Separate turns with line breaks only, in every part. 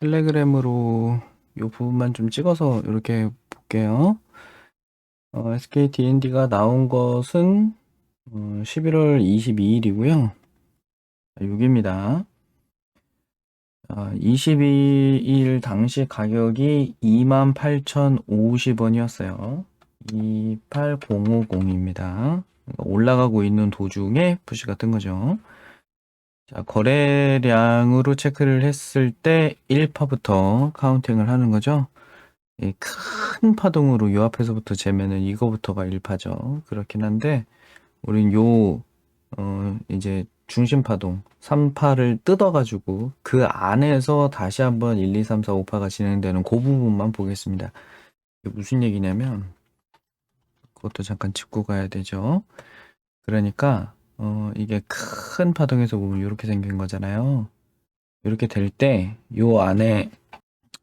텔레그램으로 요 부분만 좀 찍어서 이렇게 볼게요. 어, SK D&D가 나온 것은 어, 11월 22일이고요. 6입니다. 어, 22일 당시 가격이 28,050원이었어요. 28050입니다. 올라가고 있는 도중에 푸시가 뜬 거죠. 자, 거래량으로 체크를 했을 때 1파부터 카운팅을 하는 거죠. 이 큰 파동으로 요 앞에서부터 재면은 이거부터가 1파죠. 그렇긴 한데, 우린 요, 어, 이제 중심 파동 3파를 뜯어 가지고 그 안에서 다시 한번 1, 2, 3, 4, 5파가 진행되는 그 부분만 보겠습니다. 이게 무슨 얘기냐면, 그것도 잠깐 짚고 가야 되죠. 그러니까, 어, 이게 큰 파동에서 보면 이렇게 생긴 거잖아요. 이렇게 될 때, 요 안에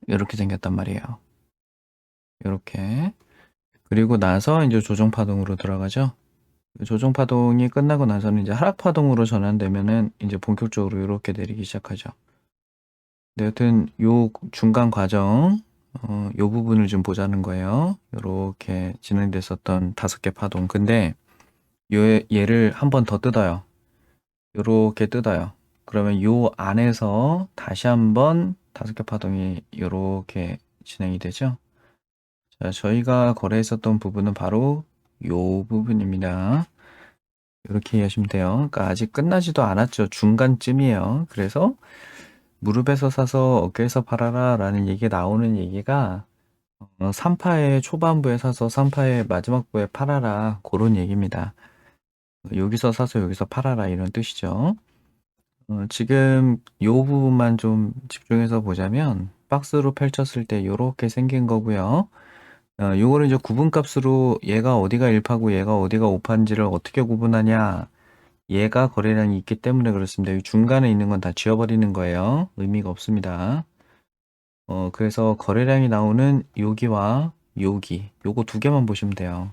이렇게 생겼단 말이에요. 이렇게. 그리고 나서 이제 조정 파동으로 들어가죠. 조정 파동이 끝나고 나서는 이제 하락 파동으로 전환되면은 이제 본격적으로 이렇게 내리기 시작하죠. 네, 여튼 요 중간 과정, 어, 요 부분을 좀 보자는 거예요. 이렇게 진행됐었던 다섯 개 파동. 근데 요 얘를 한 번 더 뜯어요. 요렇게 뜯어요. 그러면 요 안에서 다시 한번 다섯 개 파동이 요렇게 진행이 되죠. 자, 저희가 거래했었던 부분은 바로 요 부분입니다. 이렇게 이해하시면 돼요. 그러니까 아직 끝나지도 않았죠. 중간쯤이에요. 그래서 무릎에서 사서 어깨에서 팔아라 라는 얘기가 나오는 얘기가 어, 3파의 초반부에 사서 3파의 마지막부에 팔아라 그런 얘기입니다. 여기서 사서 여기서 팔아라 이런 뜻이죠. 어, 지금 요 부분만 좀 집중해서 보자면 박스로 펼쳤을 때 요렇게 생긴 거고요. 어, 요거를 이제 구분값으로 얘가 어디가 1파고 얘가 어디가 5파인지를 어떻게 구분하냐. 얘가 거래량이 있기 때문에 그렇습니다. 이 중간에 있는 건 다 지워버리는 거예요. 의미가 없습니다. 어, 그래서 거래량이 나오는 여기와 여기, 요거 두 개만 보시면 돼요.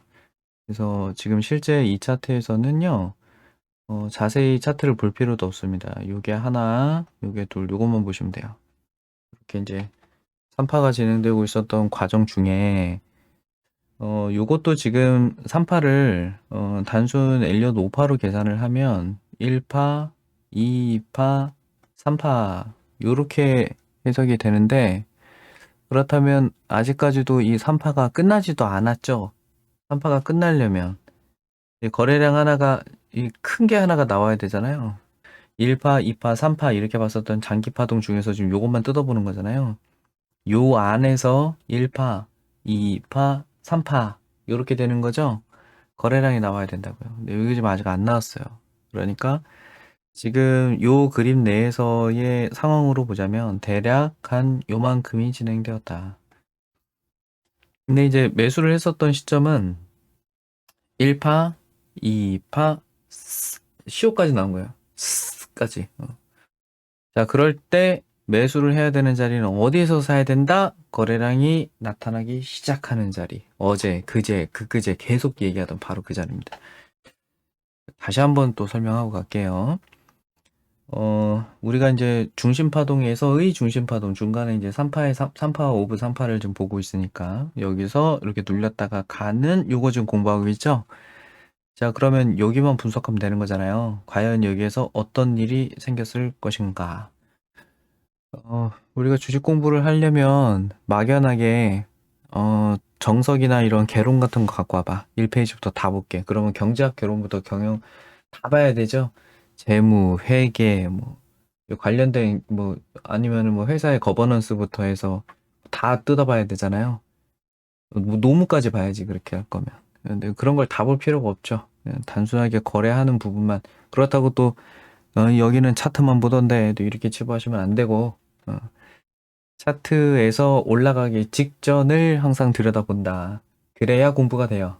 그래서 지금 실제 이 차트에서는요, 어, 자세히 차트를 볼 필요도 없습니다. 요게 하나, 요게 둘, 요것만 보시면 돼요. 이렇게 이제 3파가 진행되고 있었던 과정 중에 어, 요것도 지금 3파를 어, 단순 엘리엇 5파로 계산을 하면 1파, 2파, 3파 요렇게 해석이 되는데 그렇다면 아직까지도 이 3파가 끝나지도 않았죠. 3파가 끝나려면 이 거래량 하나가 이 큰 게 하나가 나와야 되잖아요. 1파, 2파, 3파 이렇게 봤었던 장기 파동 중에서 지금 요것만 뜯어보는 거잖아요. 요 안에서 1파, 2파, 3파 이렇게 되는 거죠. 거래량이 나와야 된다고요. 근데 여기 지금 아직 안 나왔어요. 그러니까 지금 요 그림 내에서의 상황으로 보자면 대략 한 요만큼이 진행되었다. 근데 이제 매수를 했었던 시점은 1파, 2파, 10호까지 나온 거예요. 까지. 어. 자, 그럴 때 매수를 해야 되는 자리는 어디에서 사야 된다? 거래량이 나타나기 시작하는 자리. 어제, 그제, 그그제 계속 얘기하던 바로 그 자리입니다. 다시 한번 또 설명하고 갈게요. 어, 우리가 이제 중심파동에서의 중심파동 중간에 이제 3파의 3, 3파, 오브 3파를 좀 보고 있으니까 여기서 이렇게 눌렸다가 가는 요거 좀 공부하고 있죠? 자, 그러면 여기만 분석하면 되는 거잖아요. 과연 여기에서 어떤 일이 생겼을 것인가? 어, 우리가 주식 공부를 하려면 막연하게 어, 정석이나 이런 개론 같은 거 갖고 와봐. 1페이지부터 다 볼게. 그러면 경제학 개론부터 경영 다 봐야 되죠. 재무, 회계, 뭐 관련된 뭐 아니면은 뭐 회사의 거버넌스부터 해서 다 뜯어봐야 되잖아요. 뭐 노무까지 봐야지 그렇게 할 거면. 근데 그런 걸 다 볼 필요가 없죠. 단순하게 거래하는 부분만 그렇다고 또 어, 여기는 차트만 보던데 또 이렇게 치부하시면 안 되고 어, 차트에서 올라가기 직전을 항상 들여다본다. 그래야 공부가 돼요.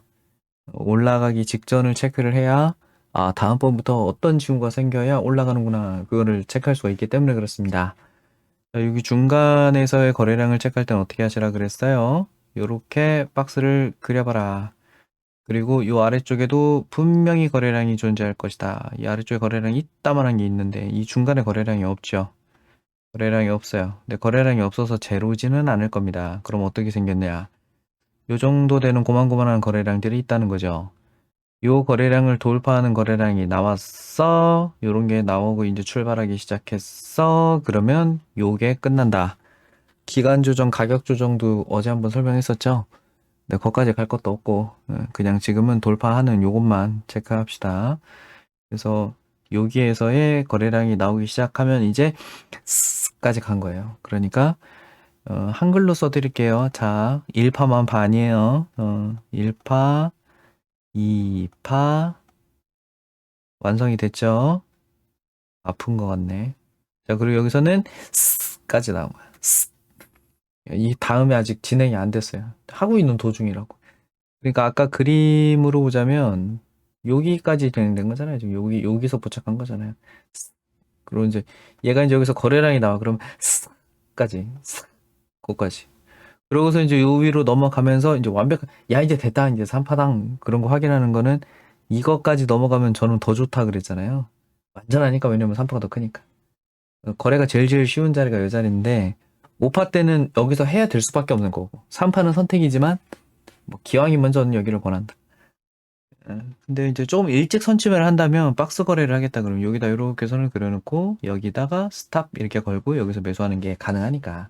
올라가기 직전을 체크를 해야 아 다음번부터 어떤 징후가 생겨야 올라가는구나 그거를 체크할 수가 있기 때문에 그렇습니다. 자, 여기 중간에서의 거래량을 체크할 때는 어떻게 하시라 그랬어요? 요렇게 박스를 그려봐라. 그리고 요 아래쪽에도 분명히 거래량이 존재할 것이다. 이 아래쪽에 거래량이 이따만한 게 있는데 이 중간에 거래량이 없죠. 거래량이 없어요. 근데 거래량이 없어서 제로지는 않을 겁니다. 그럼 어떻게 생겼냐? 요 정도 되는 고만고만한 거래량들이 있다는 거죠. 요 거래량을 돌파하는 거래량이 나왔어. 요런 게 나오고 이제 출발하기 시작했어. 그러면 요게 끝난다. 기간 조정, 가격 조정도 어제 한번 설명했었죠. 네, 거기까지 갈 것도 없고 예, 그냥 지금은 돌파하는 요것만 체크합시다. 그래서 여기에서의 거래량이 나오기 시작하면 이제 스까지 간 거예요. 그러니까 어, 한글로 써드릴게요. 자, 1파만 반이에요. 어, 1파, 2파 완성이 됐죠? 아픈 것 같네. 자, 그리고 여기서는 스까지 나온 거야. 스. 이 다음에 아직 진행이 안 됐어요. 하고 있는 도중이라고. 그러니까 아까 그림으로 보자면 여기까지 진행된 거잖아요. 지금 여기 여기서 포착한 거잖아요. 그리고 이제 얘가 이제 여기서 거래량이 나와. 그럼 까지 거기까지. 그러고서 이제 요 위로 넘어가면서 이제 완벽한 야 이제 됐다 이제 3파당 그런 거 확인하는 거는 이것까지 넘어가면 저는 더 좋다 그랬잖아요. 완전하니까 왜냐면 3파가 더 크니까. 거래가 제일 제일 쉬운 자리가 요 자리인데 5파 때는 여기서 해야 될 수밖에 없는 거고 3파는 선택이지만 뭐 기왕이면 저는 여기를 권한다. 예, 근데 이제 조금 일찍 선취매를 한다면 박스 거래를 하겠다 그러면 여기다 이렇게 선을 그려놓고 여기다가 스탑 이렇게 걸고 여기서 매수하는 게 가능하니까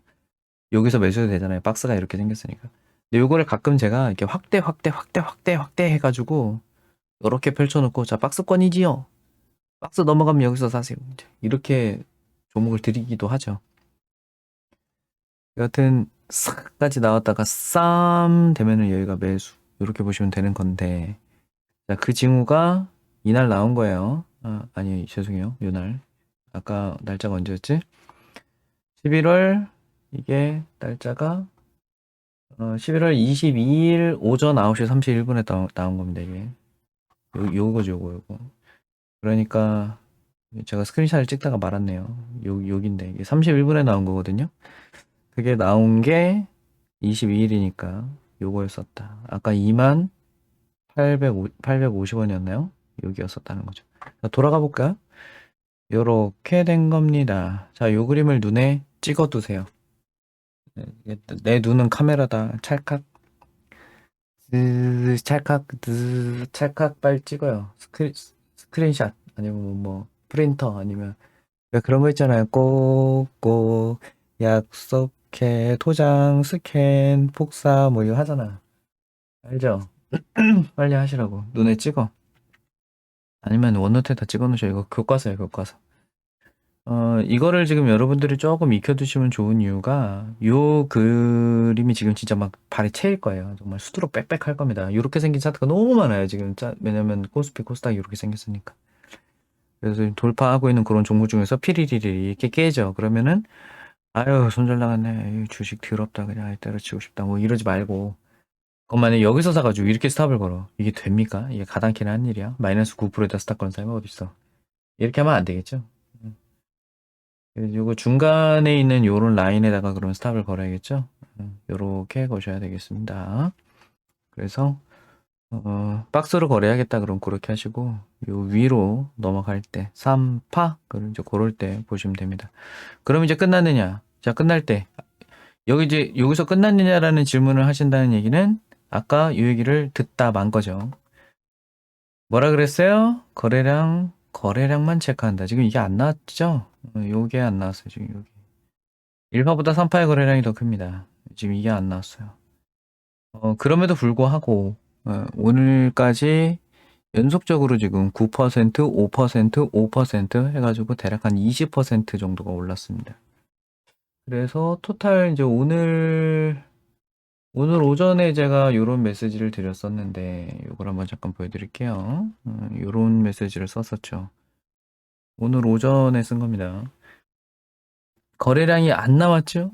여기서 매수해도 되잖아요. 박스가 이렇게 생겼으니까. 근데 요거를 가끔 제가 이렇게 확대 확대 확대 확대 확대 해가지고 이렇게 펼쳐놓고 자 박스권이지요. 박스 넘어가면 여기서 사세요. 이렇게 종목을 드리기도 하죠. 여하튼 싹까지 나왔다가 쌈 되면은 여기가 매수 이렇게 보시면 되는 건데 자, 그 징후가 이날 나온 거예요. 아, 아니 죄송해요. 요날 아까 날짜가 언제였지? 11월 이게 날짜가 어, 11월 22일 오전 9시 31분에 나온, 나온 겁니다. 이게 요, 요거죠 요거 요거 그러니까 제가 스크린샷을 찍다가 말았네요. 요, 여긴데 이게 31분에 나온 거거든요. 그게 나온 게 22일이니까 요거였었다. 아까 2만 850, 850원이었나요? 여기였었다는 거죠. 자, 돌아가 볼까요? 요렇게 된 겁니다. 자, 요 그림을 눈에 찍어 두세요. 내 눈은 카메라다. 찰칵. 드, 찰칵, 드, 찰칵 빨리 찍어요. 스크린, 스크린샷. 아니면 뭐, 프린터. 아니면, 왜 그런 거 있잖아요. 꼭 꼭 약속해, 도장, 스캔, 복사, 뭐 이거 하잖아. 알죠? 빨리 하시라고. 눈에 찍어. 아니면 원노트에다 찍어 놓으셔. 이거 교과서예요, 교과서. 어, 이거를 지금 여러분들이 조금 익혀 두시면 좋은 이유가 요 그림이 지금 진짜 막 발에 채일 거예요. 정말 수두룩 빽빽 할 겁니다. 이렇게 생긴 차트가 너무 많아요. 지금 짜, 왜냐면 코스피 코스닥 이렇게 생겼으니까. 그래서 돌파하고 있는 그런 종목 중에서 피리리리 이렇게 깨져. 그러면은 아유 손절 나갔네. 이 주식 더럽다. 그냥 아예 때려치고 싶다. 뭐 이러지 말고 그럼 만약 여기서 사 가지고 이렇게 스탑을 걸어. 이게 됩니까? 이게 가당키는 한 일이야? 마이너스 9%에다 스탑 거는 사람이 어딨어? 이렇게 하면 안 되겠죠? 요거 중간에 있는 요런 라인에다가 그럼 스탑을 걸어야겠죠? 음, 요렇게 거셔야 되겠습니다. 그래서 어, 박스로 거래하겠다 그럼 그렇게 하시고 요 위로 넘어갈 때 3파 그럼 이제 고를 때 보시면 됩니다. 그럼 이제 끝났느냐? 자 끝날 때 여기 이제 여기서 끝났느냐라는 질문을 하신다는 얘기는 아까 이 얘기를 듣다 만 거죠. 뭐라 그랬어요? 거래량 거래량만 체크한다. 지금 이게 안 나왔죠? 어, 요게 안 나왔어요. 지금 여기 1파보다 3파의 거래량이 더 큽니다. 지금 이게 안 나왔어요. 어, 그럼에도 불구하고 어, 오늘까지 연속적으로 지금 9%, 5%, 5% 해가지고 대략 한 20% 정도가 올랐습니다. 그래서 토탈 이제 오늘 오늘 오전에 제가 이런 메시지를 드렸었는데 이걸 한번 잠깐 보여드릴게요. 이런 메시지를 썼었죠. 오늘 오전에 쓴 겁니다. 거래량이 안 나왔죠?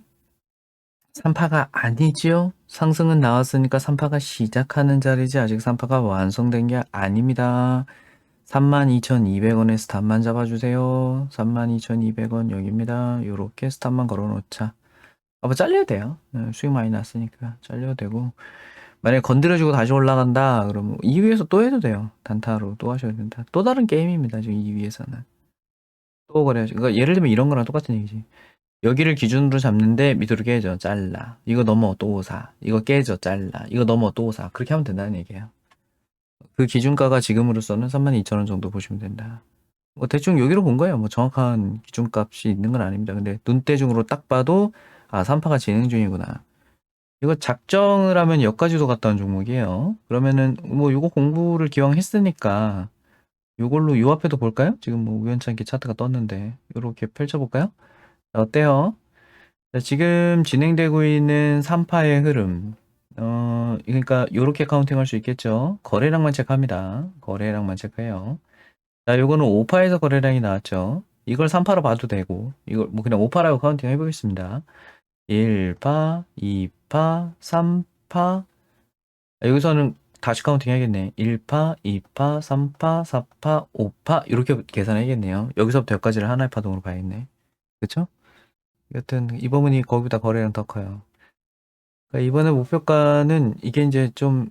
3파가 아니지요? 상승은 나왔으니까 3파가 시작하는 자리지 아직 3파가 완성된 게 아닙니다. 32,200원에 스탑만 잡아주세요. 32,200원 여기입니다. 요렇게 스탑만 걸어놓자. 아, 뭐 잘려도 돼요. 네, 수익 많이 났으니까 잘려도 되고. 만약에 건드려주고 다시 올라간다, 그러면 이 위에서 또 해도 돼요. 단타로 또 하셔야 된다. 또 다른 게임입니다. 지금 이 위에서는. 또 그래야지. 그러니까 예를 들면 이런 거랑 똑같은 얘기지. 여기를 기준으로 잡는데 밑으로 깨져 잘라 이거 넘어 또 사 이거 깨져 잘라 이거 넘어 또 사 그렇게 하면 된다는 얘기예요 그 기준가가 지금으로서는 32,000원 정도 보시면 된다 뭐 대충 여기로 본 거예요 뭐 정확한 기준값이 있는 건 아닙니다 근데 눈대중으로 딱 봐도 아 3파가 진행 중이구나 이거 작정을 하면 여기까지도 갔다 온 종목이에요 그러면은 뭐 이거 공부를 기왕 했으니까 요걸로 요 앞에도 볼까요? 지금 뭐 우연찮게 차트가 떴는데 이렇게 펼쳐볼까요? 어때요? 자, 지금 진행되고 있는 3파의 흐름. 어, 그러니까 요렇게 카운팅 할 수 있겠죠. 거래량만 체크합니다. 거래량만 체크해요. 자, 요거는 5파에서 거래량이 나왔죠. 이걸 3파로 봐도 되고, 이걸 뭐 그냥 5파라고 카운팅 해보겠습니다. 1파, 2파, 3파. 여기서는 다시 카운팅 해야겠네. 1파, 2파, 3파, 4파, 5파. 이렇게 계산해야겠네요. 여기서부터 여기까지를 하나의 파동으로 봐야겠네. 그쵸? 여튼 이 부분이 거기보다 거래량 더 커요. 그러니까 이번에 목표가는 이게 이제 좀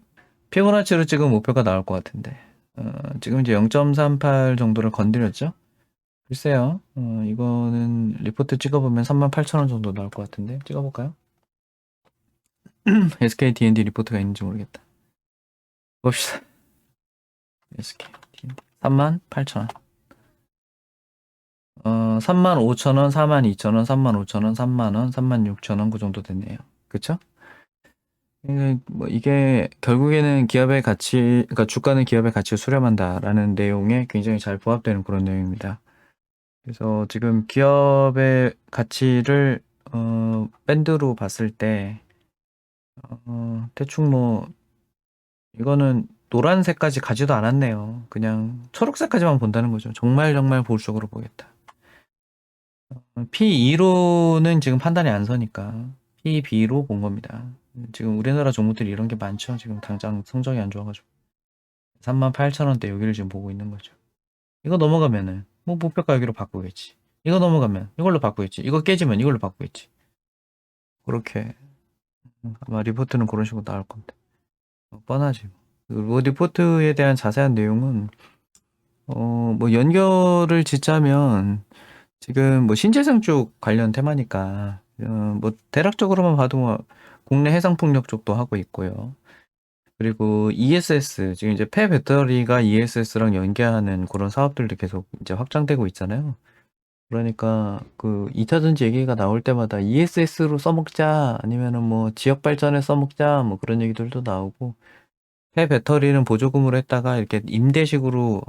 피보나치로 찍은 목표가 나올 것 같은데 어, 지금 이제 0.38 정도를 건드렸죠? 글쎄요. 어, 이거는 리포트 찍어보면 38,000원 정도 나올 것 같은데 찍어볼까요? SK D&D 리포트가 있는지 모르겠다. 봅시다. SK D&D 38,000원. 어, 35,000원, 42,000원, 35,000원, 3만원, 36,000원 그 정도 됐네요. 그쵸? 뭐 이게 결국에는 기업의 가치, 그러니까 주가는 기업의 가치를 수렴한다라는 내용에 굉장히 잘 부합되는 그런 내용입니다. 그래서 지금 기업의 가치를 어, 밴드로 봤을 때 어, 대충 뭐 이거는 노란색까지 가지도 않았네요. 그냥 초록색까지만 본다는 거죠. 정말 정말 보수적으로 보겠다. P2로는 지금 판단이 안 서니까 P2B로 본 겁니다. 지금 우리나라 종목들이 이런 게 많죠. 지금 당장 성적이 안 좋아가지고 38,000원대 여기를 지금 보고 있는 거죠. 이거 넘어가면은 뭐 목표가 여기로 바꾸겠지. 이거 넘어가면 이걸로 바꾸겠지. 이거 깨지면 이걸로 바꾸겠지. 그렇게 아마 리포트는 그런 식으로 나올 건데 어, 뻔하지. 뭐 리포트에 대한 자세한 내용은 어 뭐 연결을 짓자면 지금 뭐 신재생 쪽 관련 테마니까 어, 뭐 대략적으로만 봐도 뭐 국내 해상풍력 쪽도 하고 있고요. 그리고 ESS 지금 이제 폐 배터리가 ESS랑 연계하는 그런 사업들도 계속 이제 확장되고 있잖아요. 그러니까 그 2차 전지 얘기가 나올 때마다 ESS로 써먹자 아니면은 뭐 지역 발전에 써먹자 뭐 그런 얘기들도 나오고 폐 배터리는 보조금으로 했다가 이렇게 임대식으로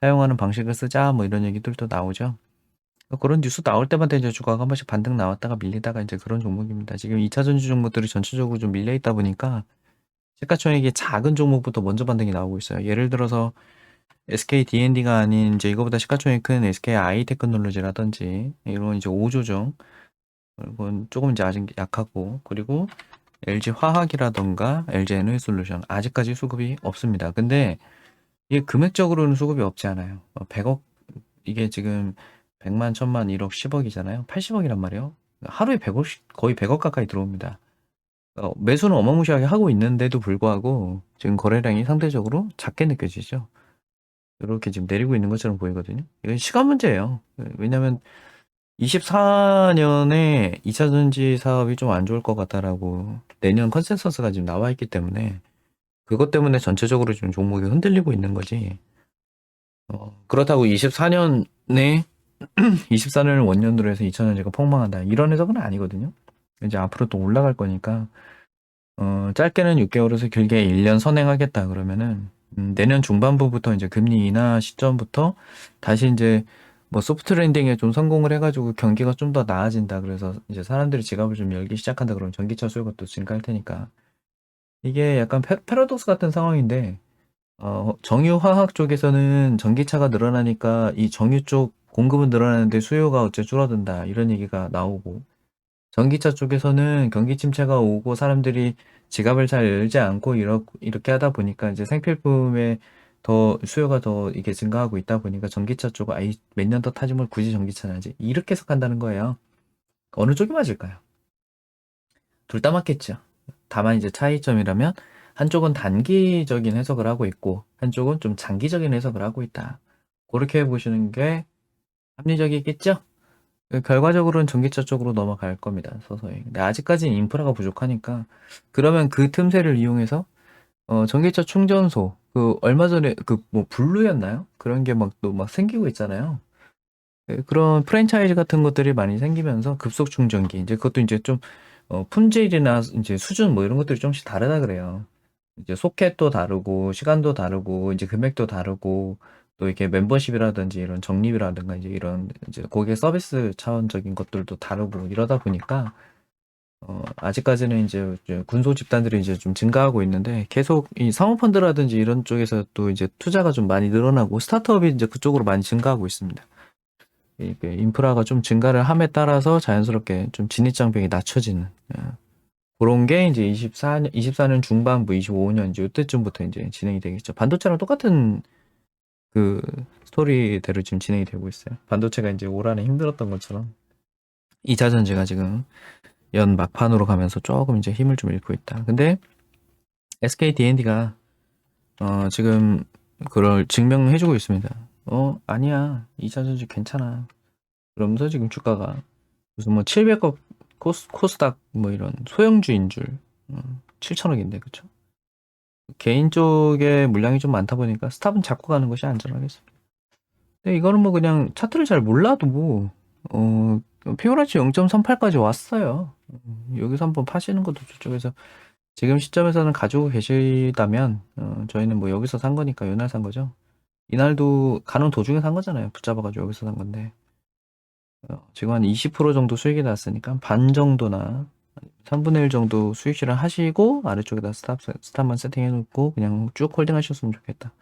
사용하는 방식을 쓰자 뭐 이런 얘기들도 나오죠. 그런 뉴스 나올 때마다 이제 주가가 한 번씩 반등 나왔다가 밀리다가 이제 그런 종목입니다. 지금 2차 전지 종목들이 전체적으로 좀 밀려 있다 보니까 시가총액이 작은 종목부터 먼저 반등이 나오고 있어요. 예를 들어서 SK D&D가 아닌 이제 이거보다 시가총액 큰 SK 아이테크놀로지라든지 이런 이제 5조종 이건 조금 이제 아직 약하고 그리고 LG 화학이라던가 LG 에너지 솔루션 아직까지 수급이 없습니다. 근데 이게 금액적으로는 수급이 없지 않아요. 100억 이게 지금 100만, 1000만, 1억, 10억이잖아요. 80억이란 말이에요. 하루에 100억씩 거의 100억 가까이 들어옵니다. 어, 매수는 어마무시하게 하고 있는데도 불구하고 지금 거래량이 상대적으로 작게 느껴지죠. 이렇게 지금 내리고 있는 것처럼 보이거든요. 이건 시간 문제예요. 왜냐면 24년에 2차 전지 사업이 좀 안 좋을 것 같다라고 내년 컨센서스가 지금 나와 있기 때문에 그것 때문에 전체적으로 지금 종목이 흔들리고 있는 거지. 어, 그렇다고 24년에 24년을 원년으로 해서 2000년제가 폭망한다. 이런 해석은 아니거든요. 이제 앞으로 또 올라갈 거니까 어, 짧게는 6개월에서 길게 1년 선행하겠다 그러면은 음, 내년 중반부부터 이제 금리 인하 시점부터 다시 이제 뭐 소프트 랜딩에 좀 성공을 해가지고 경기가 좀 더 나아진다. 그래서 이제 사람들이 지갑을 좀 열기 시작한다. 그러면 전기차 수요가 또 증가할 테니까 이게 약간 패, 패러독스 같은 상황인데 어, 정유화학 쪽에서는 전기차가 늘어나니까 이 정유 쪽 공급은 늘어나는데 수요가 어째 줄어든다 이런 얘기가 나오고 전기차 쪽에서는 경기 침체가 오고 사람들이 지갑을 잘 열지 않고 이러, 이렇게 하다 보니까 이제 생필품에 더 수요가 더 이게 증가하고 있다 보니까 전기차 쪽 아이 몇 년 더 타지 뭘 굳이 전기차 나지 이렇게 해석한다는 거예요. 어느 쪽이 맞을까요? 둘 다 맞겠죠. 다만 이제 차이점이라면 한쪽은 단기적인 해석을 하고 있고 한쪽은 좀 장기적인 해석을 하고 있다. 그렇게 보시는 게 합리적이겠죠? 그 결과적으로는 전기차 쪽으로 넘어갈 겁니다. 서서히. 근데 아직까지는 인프라가 부족하니까 그러면 그 틈새를 이용해서 어, 전기차 충전소 그 얼마 전에 그 뭐 블루였나요? 그런 게 막 또 막 생기고 있잖아요. 예, 그런 프랜차이즈 같은 것들이 많이 생기면서 급속 충전기 이제 그것도 이제 좀 어, 품질이나 이제 수준 뭐 이런 것들이 좀씩 다르다 그래요. 이제 소켓도 다르고 시간도 다르고 이제 금액도 다르고 또 이렇게 멤버십이라든지 이런 적립이라든가 이제 이런 이제 고객 서비스 차원적인 것들도 다르고 이러다 보니까 어, 아직까지는 이제 군소 집단들이 이제 좀 증가하고 있는데 계속 이 사모펀드라든지 이런 쪽에서 또 이제 투자가 좀 많이 늘어나고 스타트업이 이제 그쪽으로 많이 증가하고 있습니다. 이게 인프라가 좀 증가를 함에 따라서 자연스럽게 좀 진입장벽이 낮춰지는 예. 그런 게 이제 24년 24년 중반부 25년 이제 이때쯤부터 이제 진행이 되겠죠. 반도체랑 똑같은 그 스토리대로 지금 진행이 되고 있어요. 반도체가 이제 올 한해 힘들었던 것처럼 2차 전지가 지금 연 막판으로 가면서 조금 이제 힘을 좀 잃고 있다. 근데 SK D&D가 어 지금 그걸 증명해주고 있습니다. 어 아니야 2차 전지 괜찮아. 그러면서 지금 주가가 무슨 뭐 700억 코스, 코스닥 뭐 이런 소형주인 줄 음, 7천억인데 그쵸? 개인 쪽에 물량이 좀 많다 보니까 스탑은 잡고 가는 것이 안전하겠습니다. 근데 이거는 뭐 그냥 차트를 잘 몰라도 뭐 어, 피오라치 0.38까지 왔어요. 음, 여기서 한번 파시는 것도 저쪽에서 지금 시점에서는 가지고 계시다면 어, 저희는 뭐 여기서 산 거니까 이날 산 거죠. 이날도 가는 도중에 산 거잖아요. 붙잡아가지고 여기서 산 건데 어, 지금 한 20% 정도 수익이 났으니까 반 정도나 3분의 1 정도 수익 실현 하시고 아래쪽에다 스탑 스탑만 세팅해 놓고 그냥 쭉 홀딩 하셨으면 좋겠다.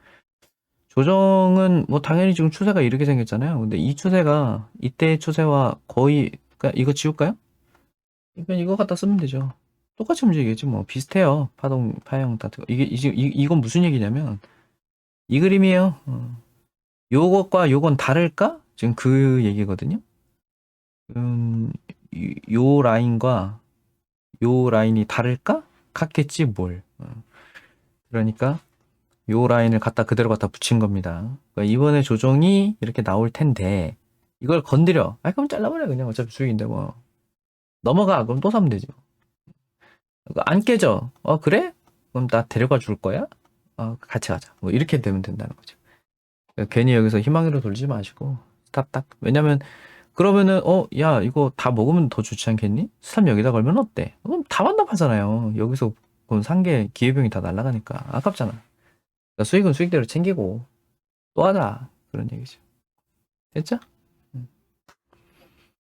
조정은 뭐 당연히 지금 추세가 이렇게 생겼잖아요. 근데 이 추세가 이때의 추세와 거의 그러니까 이거 지울까요? 그냥 이거 갖다 쓰면 되죠. 똑같이 움직이겠지 뭐 비슷해요. 파동 파형 거. 이게 이, 이 이건 무슨 얘기냐면 이 그림이에요. 어. 요것과 요건 다를까? 지금 그 얘기거든요. 음, 이- 요 라인과 요 라인이 다를까? 같겠지 뭘. 어. 그러니까 요 라인을 갖다 그대로 갖다 붙인 겁니다. 그러니까 이번에 조정이 이렇게 나올 텐데 이걸 건드려. 아 그럼 잘라버려 그냥 어차피 수익인데 뭐 넘어가 그럼 또 사면 되지. 그거 안 깨져. 어 그래? 그럼 나 데려가 줄 거야? 어 같이 가자. 뭐 이렇게 되면 된다는 거죠. 그러니까 괜히 여기서 희망으로 돌지 마시고 스탑 딱. 왜냐면 그러면은 어 야 이거 다 먹으면 더 좋지 않겠니? 스탑 여기다 걸면 어때? 그럼 다 반납하잖아요. 여기서 그럼 산게 기회비용이 다 날라가니까 아깝잖아. 그러니까 수익은 수익대로 챙기고 또 하자 그런 얘기죠. 됐죠?